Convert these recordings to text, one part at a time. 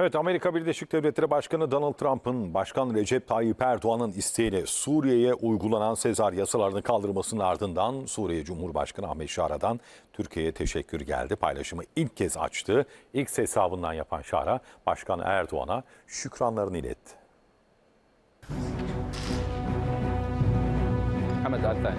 Evet Amerika Birleşik Devletleri Başkanı Donald Trump'ın Başkan Recep Tayyip Erdoğan'ın isteğiyle Suriye'ye uygulanan Sezar yasalarını kaldırmasının ardından Suriye Cumhurbaşkanı Ahmet Şara'dan Türkiye'ye teşekkür geldi. Paylaşımı ilk kez açtı. İlk hesabından yapan Şara, Başkan Erdoğan'a şükranlarını iletti. Ahmet Altan.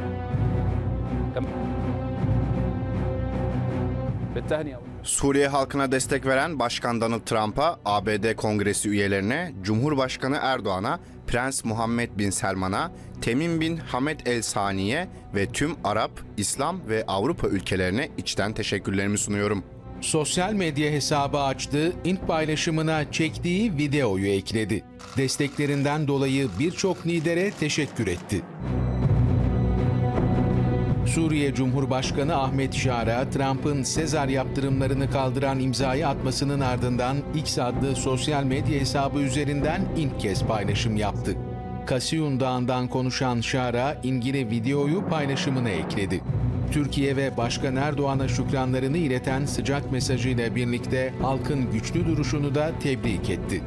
Suriye halkına destek veren Başkan Donald Trump'a, ABD Kongresi üyelerine, Cumhurbaşkanı Erdoğan'a, Prens Muhammed Bin Selman'a, Temim Bin Hamed El Sani'ye ve tüm Arap, İslam ve Avrupa ülkelerine içten teşekkürlerimi sunuyorum. Sosyal medya hesabı açtı, ilk paylaşımına çektiği videoyu ekledi. Desteklerinden dolayı birçok lidere teşekkür etti. Suriye Cumhurbaşkanı Ahmet Şara, Trump'ın Sezar yaptırımlarını kaldıran imzayı atmasının ardından X adlı sosyal medya hesabı üzerinden ilk kez paylaşım yaptı. Kasiyun Dağı'ndan konuşan Şara, İngil'e videoyu paylaşımına ekledi. Türkiye ve Başkan Erdoğan'a şükranlarını ileten sıcak mesajıyla birlikte halkın güçlü duruşunu da tebrik etti.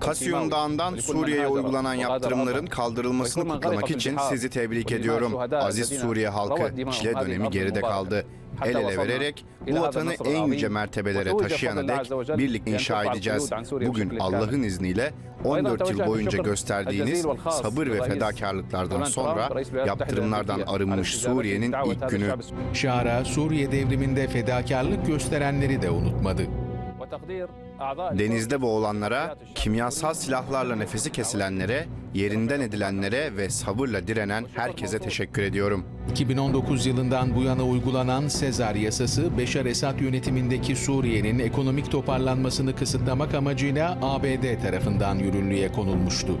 Kasyon Dağı'ndan Suriye'ye uygulanan yaptırımların kaldırılmasını kutlamak için sizi tebrik ediyorum. Aziz Suriye halkı, işle dönemi geride kaldı el ele vererek bu vatanı en yüce mertebelere taşıyana dek birlikte inşa edeceğiz. Bugün Allah'ın izniyle 14 yıl boyunca gösterdiğiniz sabır ve fedakarlıklardan sonra yaptırımlardan arınmış Suriye'nin ilk günü. Şara Suriye devriminde fedakarlık gösterenleri de unutmadı. Denizde boğulanlara, kimyasal silahlarla nefesi kesilenlere, yerinden edilenlere ve sabırla direnen herkese teşekkür ediyorum. 2019 yılından bu yana uygulanan Sezar yasası, Beşar Esad yönetimindeki Suriye'nin ekonomik toparlanmasını kısıtlamak amacıyla ABD tarafından yürürlüğe konulmuştu.